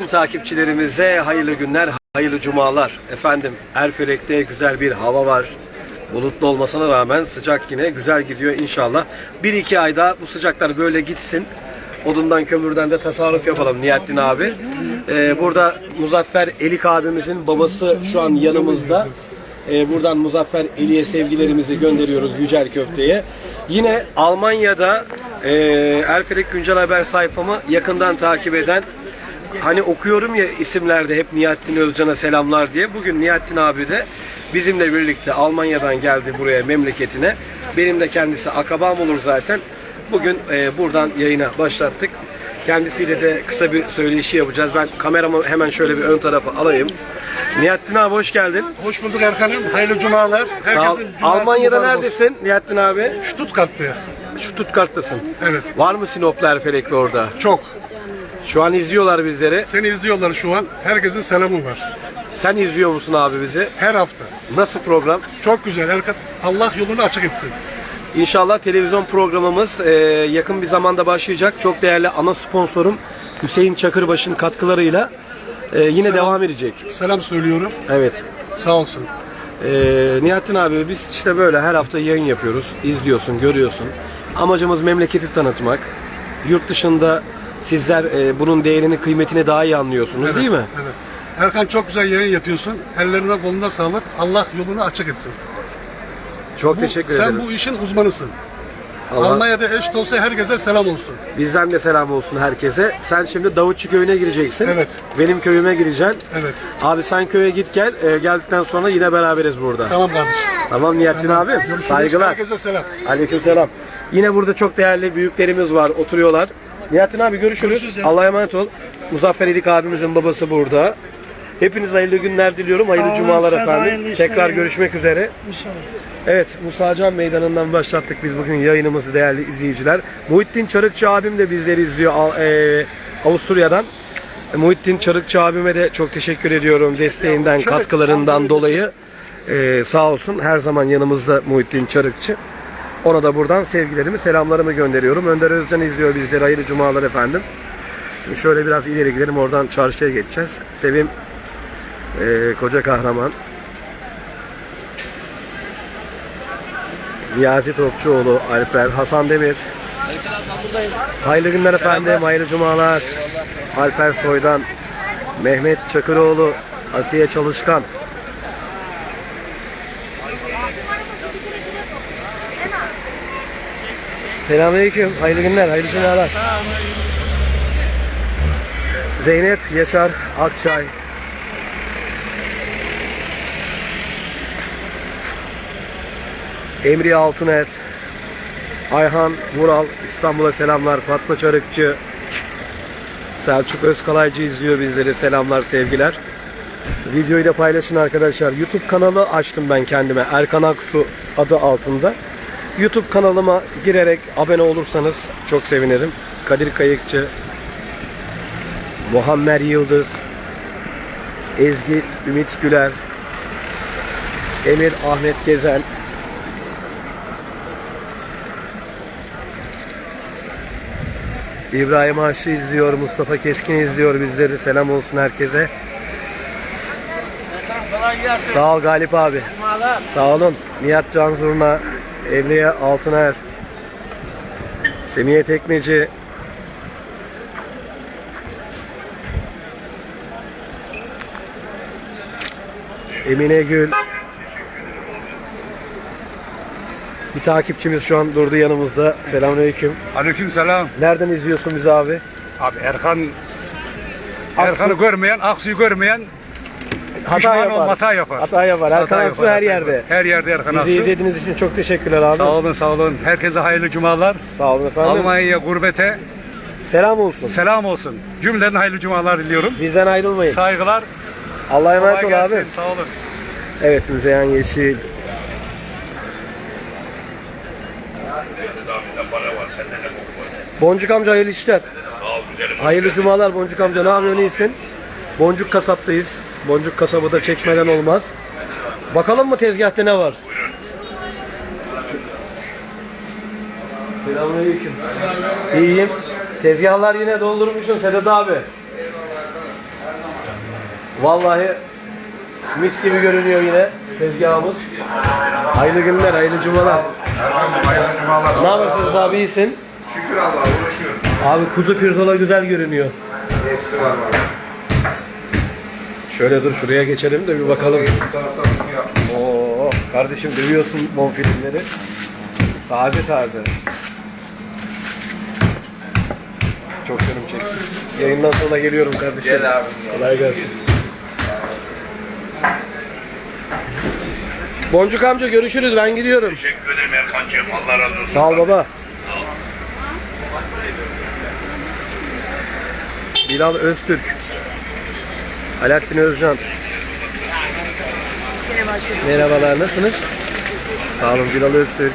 Tüm takipçilerimize hayırlı günler, hayırlı cumalar. Efendim Erfelek'te güzel bir hava var. Bulutlu olmasına rağmen sıcak yine güzel gidiyor inşallah. Bir iki ayda bu sıcaklar böyle gitsin. Odundan kömürden de tasarruf yapalım Nihattin abi. Ee, burada Muzaffer Elik abimizin babası şu an yanımızda. Ee, buradan Muzaffer Eli'ye sevgilerimizi gönderiyoruz Yücel Köfte'ye. Yine Almanya'da e, Erfelek Güncel Haber sayfamı yakından takip eden Hani okuyorum ya isimlerde hep Nihattin Özcan'a selamlar diye. Bugün Nihattin abi de bizimle birlikte Almanya'dan geldi buraya memleketine. Benim de kendisi akrabam olur zaten. Bugün e, buradan yayına başlattık. Kendisiyle de kısa bir söyleşi yapacağız. Ben kameramı hemen şöyle bir ön tarafa alayım. Nihattin abi hoş geldin. Hoş bulduk Erkan'ım. Hayırlı cumalar. Sağ ol. Herkesin cuması Almanya'da mübarek olsun. neredesin Nihattin abi? Stuttgart'ta. Stuttgart'tasın. Evet. Var mı Sinoplu Erfelekli orada? Çok. Şu an izliyorlar bizleri. Seni izliyorlar şu an. Herkesin selamı var. Sen izliyor musun abi bizi? Her hafta. Nasıl program? Çok güzel. Allah yolunu açık etsin. İnşallah televizyon programımız e, yakın bir zamanda başlayacak. Çok değerli ana sponsorum Hüseyin Çakırbaş'ın katkılarıyla e, yine devam edecek. Selam söylüyorum. Evet. Sağ olsun. E, Nihattin abi biz işte böyle her hafta yayın yapıyoruz. İzliyorsun, görüyorsun. Amacımız memleketi tanıtmak. Yurt dışında sizler e, bunun değerini, kıymetini daha iyi anlıyorsunuz değil mi? Evet. Erkan çok güzel yayın yapıyorsun. Ellerine koluna sağlık. Allah yolunu açık etsin. Çok Bu- teşekkür sen ederim. bu işin uzmanısın. Allah- Almanya'da eş dosta herkese selam olsun. Bizden de selam olsun herkese. Sen şimdi Davutçu köyüne gireceksin. Evet. Benim köyüme gireceksin. Evet. Abi sen köye git gel. E, geldikten sonra yine beraberiz burada. Tamam kardeşim. Tamam Nihattin abi. Görüşürüz. Saygılar. Herkese selam. Aleykümselam. Yine burada çok değerli büyüklerimiz var. Oturuyorlar. Nihattin abi görüşürüz. Görüşürüz. Allah'a emanet ol. Muzaffer İlik abimizin babası burada. Hepinize hayırlı günler diliyorum. Hayırlı olun, cumalar efendim. Tekrar görüşmek üzere. İnşallah. Evet Musa Can Meydanı'ndan başlattık biz bugün yayınımızı değerli izleyiciler. Muhittin Çarıkçı abim de bizleri izliyor eee, Avusturya'dan. E, Muhittin Çarıkçı abime de çok teşekkür ediyorum desteğinden, katkılarından dolayı. Eee, sağ olsun her zaman yanımızda Muhittin Çarıkçı. Ona da buradan sevgilerimi, selamlarımı gönderiyorum. Önder Özcan izliyor bizleri. Hayırlı cumalar efendim. Şimdi şöyle biraz ileri gidelim. Oradan çarşıya geçeceğiz. Sevim eee, koca kahraman. Niyazi Topçuoğlu, Alper, Hasan Demir. Hayırlı günler efendim, hayırlı cumalar. Alper Soydan, Mehmet Çakıroğlu, Asiye Çalışkan. Selamünaleyküm, hayırlı günler, hayırlı cumalar. Zeynep Yaşar Akçay. Emri Altuner, Ayhan Vural, İstanbul'a selamlar. Fatma Çarıkçı, Selçuk Özkalaycı izliyor bizleri. Selamlar, sevgiler. Videoyu da paylaşın arkadaşlar. YouTube kanalı açtım ben kendime. Erkan Aksu adı altında. YouTube kanalıma girerek abone olursanız çok sevinirim. Kadir Kayıkçı, Muhammed Yıldız, Ezgi Ümit Güler, Emir Ahmet Gezen, İbrahim Aşı izliyor, Mustafa Keskin izliyor bizleri. Selam olsun herkese. Sağ ol Galip abi. Sağ olun. Nihat Canzurna, Emriye Altıner, Semiye Tekmeci, Emine Gül. Bir takipçimiz şu an durdu yanımızda. Selamünaleyküm. Aleyküm selam. Nereden izliyorsun bizi abi? Abi Erkan Erkan'ı görmeyen, Aksu'yu görmeyen Pişman olma, hata yapar. Hata yapar. Erkan hata Aksu yapar, her hata yerde. yapar. Her yerde Erkan Bizi Aksu. izlediğiniz için çok teşekkürler abi. Sağ olun, sağ olun. Herkese hayırlı cumalar. Sağ olun efendim. Almanya'ya, gurbete Selam olsun. selam olsun. Cümleden hayırlı cumalar diliyorum. Bizden ayrılmayın. Saygılar. Allah'a emanet ol abi. Sağ olun. Evet Müzeyyen Yeşil. Boncuk amca hayırlı işler. Hayırlı cumalar Boncuk amca. Ne yapıyorsun iyisin? Boncuk kasaptayız. Boncuk kasabı da çekmeden olmaz. Bakalım mı tezgahta ne var? Selamünaleyküm. İyiyim. Tezgahlar yine doldurmuşsun Sedat abi. Vallahi mis gibi görünüyor yine tezgahımız. Hayırlı günler, hayırlı cumalar. Efendim hayırlı cumalar. Ne yapıyorsunuz abi iyisin? Şükür Allah'a uğraşıyoruz. Abi kuzu pirzola güzel görünüyor. Hepsi var var. Şöyle dur şuraya geçelim de bir bakalım. Oo kardeşim dövüyorsun bonfilimleri. Taze taze. Çok canım çekti. Yayından sonra geliyorum kardeşim. Gel gel. Kolay gelsin. Boncuk amca görüşürüz ben gidiyorum. Teşekkür ederim Erkan'cığım. Allah razı olsun. Sağ ol baba. Bilal Öztürk. Alaaddin Özcan. Merhabalar nasılsınız? Sağ olun Bilal Öztürk.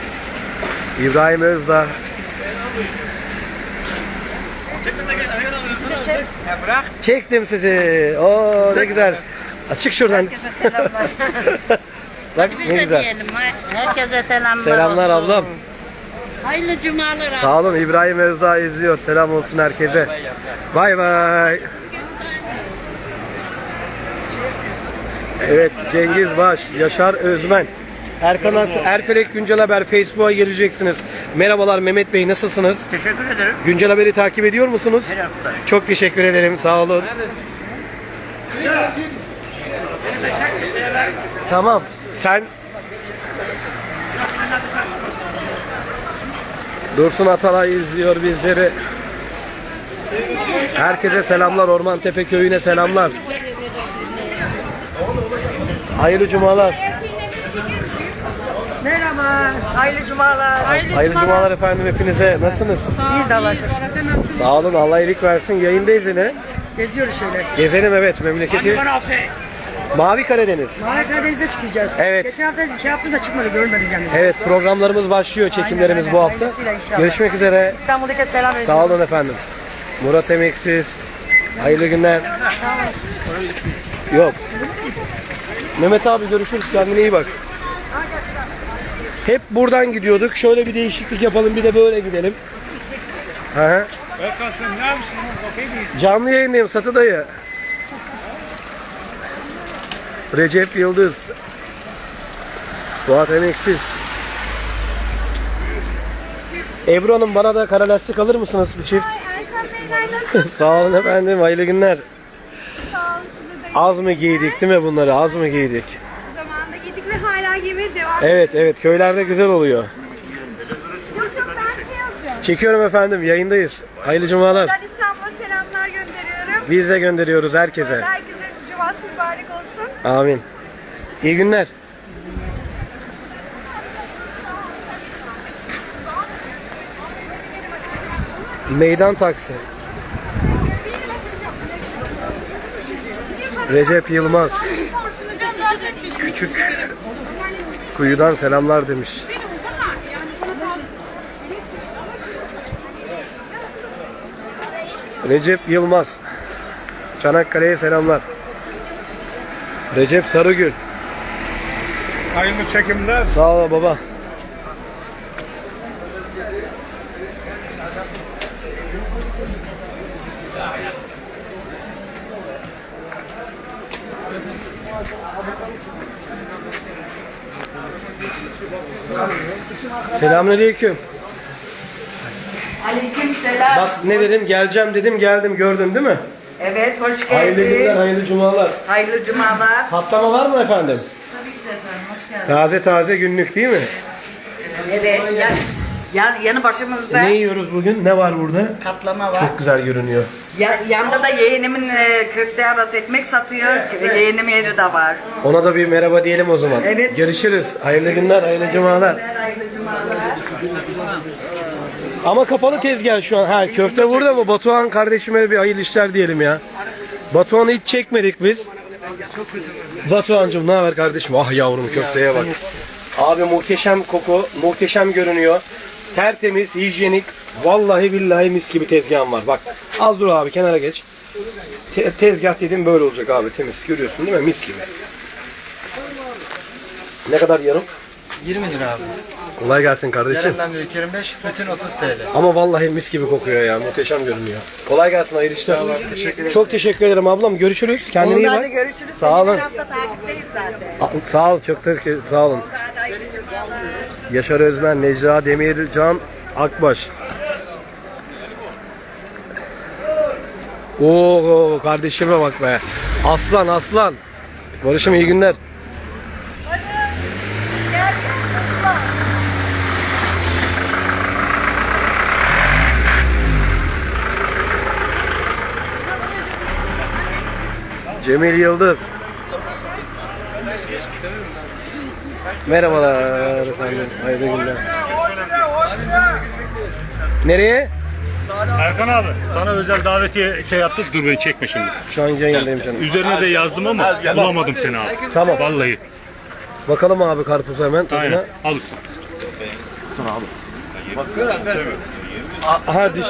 İbrahim Özdağ. Çektim sizi. Oo ne güzel. Açık şuradan. Bak Biz ne de güzel. diyelim. Herkese selamlar Selamlar olsun. ablam. Hayırlı cumalar abi. Sağ olun İbrahim Özdağ izliyor. Selam olsun herkese. Bay bay. Evet Cengiz Baş, Yaşar Özmen. Erkan Ak, Erfelek Güncel Haber Facebook'a geleceksiniz. Merhabalar Mehmet Bey nasılsınız? Teşekkür ederim. Güncel Haber'i takip ediyor musunuz? Her hafta. Çok teşekkür ederim. Sağ olun. Tamam. Sen Dursun Atalay izliyor bizleri. Herkese selamlar. Orman Tepe köyüne selamlar. Hayırlı cumalar. Merhaba, hayırlı cumalar. Hayırlı cumalar efendim hepinize. Nasılsınız? Biz de Allah'a şükür. Sağ olun. Allah iyilik versin. Yayındayız yine. Geziyoruz şöyle. Gezelim evet memleketi. Mavi Karadeniz. Mavi Karadeniz'e çıkacağız. Evet. Geçen hafta şey yaptım da çıkmadı, görmedim yani. Evet programlarımız başlıyor çekimlerimiz Aynen, bu hafta. Hayırlısıyla inşallah. Görüşmek üzere. İstanbul'daki selam veriyorum. Sağ olun efendim. Murat Emeksiz. Hayırlı günler. Yok. Mehmet abi görüşürüz. Kendine iyi bak. Hep buradan gidiyorduk. Şöyle bir değişiklik yapalım. Bir de böyle gidelim. Miyiz? Canlı yayındayım Satı dayı. Recep Yıldız. Suat Emeksiz. Ebru Hanım bana da kara lastik alır mısınız bir çift? Sağ olun efendim. Hayırlı günler. Sağ olun size de. Az mı giydik değil mi bunları? Az mı giydik? Zamanında giydik ve hala giymeye devam Evet evet köylerde güzel oluyor. Yok yok ben şey yapacağım. Çekiyorum efendim yayındayız. Hayırlı cumalar. Ben İstanbul'a selamlar gönderiyorum. Biz de gönderiyoruz herkese. Herkese cuması mübarek olsun. Amin. İyi günler. Meydan taksi. Recep Yılmaz. Küçük kuyudan selamlar demiş. Recep Yılmaz. Çanakkale'ye selamlar. Recep Sarıgül. Hayırlı çekimler. Sağ ol baba. Selamünaleyküm. Aleyküm selam. Bak ne dedim geleceğim dedim geldim gördün değil mi? Evet, hoş geldin. Hayırlı günler hayırlı cumalar. Hayırlı cumalar. Patlama var mı efendim? Tabii ki efendim, hoş geldin. Taze taze günlük değil mi? Evet, yan, yan, yanı başımızda Ne yiyoruz bugün? Ne var burada? katlama var. Çok güzel görünüyor. Ya, yanda da yeğenimin e, köfte arası ekmek satıyor. Yeğenim yeri de var. Ona da bir merhaba diyelim o zaman. Evet. Görüşürüz. Hayırlı günler, hayırlı cumalar. Hayırlı cumalar. Ama kapalı tezgah şu an. Ha köfte burada mı? Batuhan kardeşime bir hayırlı işler diyelim ya. Batuhan'ı hiç çekmedik biz. Batuhan'cığım ne haber kardeşim? Ah yavrum köfteye bak. Abi muhteşem koku, muhteşem görünüyor. Tertemiz, hijyenik. Vallahi billahi mis gibi tezgahım var. Bak az dur abi kenara geç. Te- tezgah dedim böyle olacak abi temiz. Görüyorsun değil mi? Mis gibi. Ne kadar yarım? 20 lira abi. Kolay gelsin kardeşim. Yerenden büyük 25, bütün 30 TL. Ama vallahi mis gibi kokuyor ya. Muhteşem görünüyor. Kolay gelsin hayırlı işler. Çok teşekkür ederim ablam. Görüşürüz. Kendine iyi bak. görüşürüz. Sağ olun. Her hafta takipteyiz zaten. A- Sağ ol. Çok teşekkür Sağ olun. Hadi hayırlı cumalar. Yaşar Özmen, Necla Demircan Akbaş. Oo kardeşime bak be. Aslan aslan. Barış'ım iyi günler. Cemil Yıldız. Merhabalar efendim. Hayırlı günler. Nereye? Erkan abi sana özel davetiye şey yaptık dur beni çekme şimdi. Şu an yayındayım canım. Üzerine de yazdım ama bulamadım seni abi. Tamam. Vallahi. Bakalım abi karpuzu hemen tadına. Aynen. Al usta. Aha diş.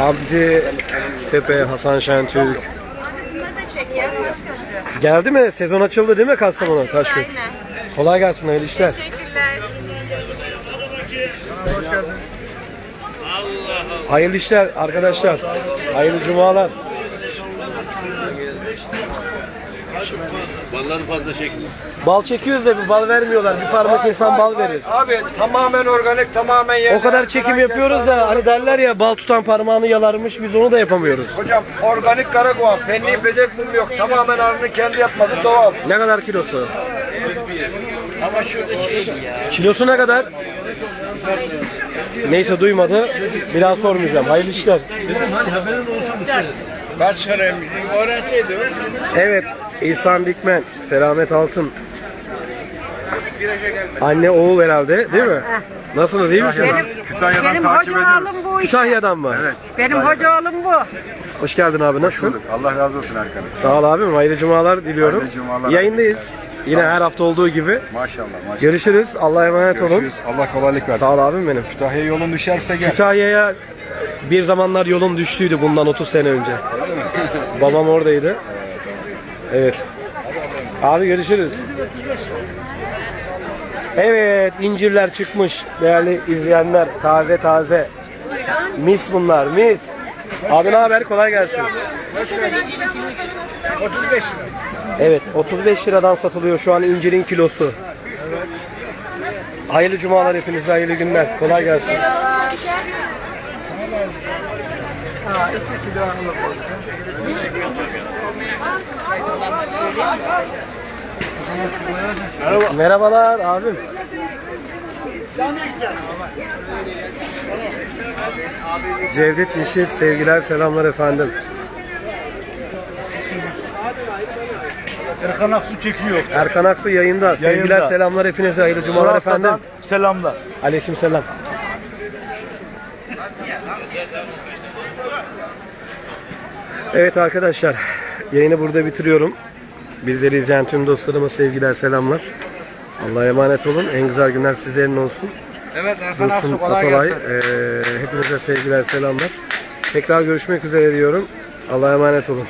Abdi Tepe, Hasan Şentürk. Bunları da çek ya. Taş köprü. Geldi mi? Sezon açıldı değil mi Kastamonu? Taşköy. Kolay gelsin hayırlı işler. Teşekkürler. Hayırlı işler arkadaşlar. Hayırlı cumalar. Balları fazla çekmiyor. Bal çekiyoruz da bir bal vermiyorlar. Bir parmak insan bal verir. Abi tamamen organik, tamamen yerli. O kadar çekim yapıyoruz da hani derler ya bal tutan parmağını yalarmış biz onu da yapamıyoruz. Hocam organik karakoğan, fenli bedek mum yok. Tamamen arının kendi yapması doğal. Ne kadar kilosu? Ama şurada şey ya. Kilosu ne kadar? Neyse duymadı. Bir daha sormayacağım. Hayırlı işler. Kaç liraymış? Öğrenseydi. Evet. İhsan Dikmen. Selamet Altın. Anne oğul herhalde değil mi? Nasılsınız iyi misiniz? Kütahya'dan Benim takip hoca ediyoruz. oğlum bu işte. Kütahya'dan mı? Evet. Benim hoca oğlum bu. Hoş geldin abi nasılsın? Allah razı olsun Erkan'ım. Sağ ol abim. Hayırlı cumalar diliyorum. Hayırlı cumalar. Yayındayız. Yine her hafta olduğu gibi. Maşallah maşallah. Görüşürüz. Allah'a emanet olun. Görüşürüz. Allah kolaylık versin. Sağ ol abim benim. Kütahya'ya yolun düşerse gel. Kütahya'ya bir zamanlar yolum düştüydü bundan 30 sene önce. Babam oradaydı. Evet. Abi görüşürüz. Evet incirler çıkmış değerli izleyenler. Taze taze. Mis bunlar mis. Abi ne haber kolay gelsin. 35 lira. Evet 35 liradan satılıyor şu an incirin kilosu. Hayırlı cumalar hepinize hayırlı günler. Kolay gelsin. Merhabalar abim. Cevdet Yeşil sevgiler selamlar efendim. Erkan Aksu çekiyor. Erkan Aksu yayında. Sevgiler Yayında. selamlar hepinize hayırlı cumalar efendim. Selamlar. Aleyküm selam. Evet arkadaşlar yayını burada bitiriyorum. Bizleri izleyen tüm dostlarıma sevgiler selamlar. Allah'a emanet olun. En güzel günler sizlerin olsun. Evet Erkan Dursun Atalay. eee, hepinize sevgiler selamlar. Tekrar görüşmek üzere diyorum. Allah'a emanet olun.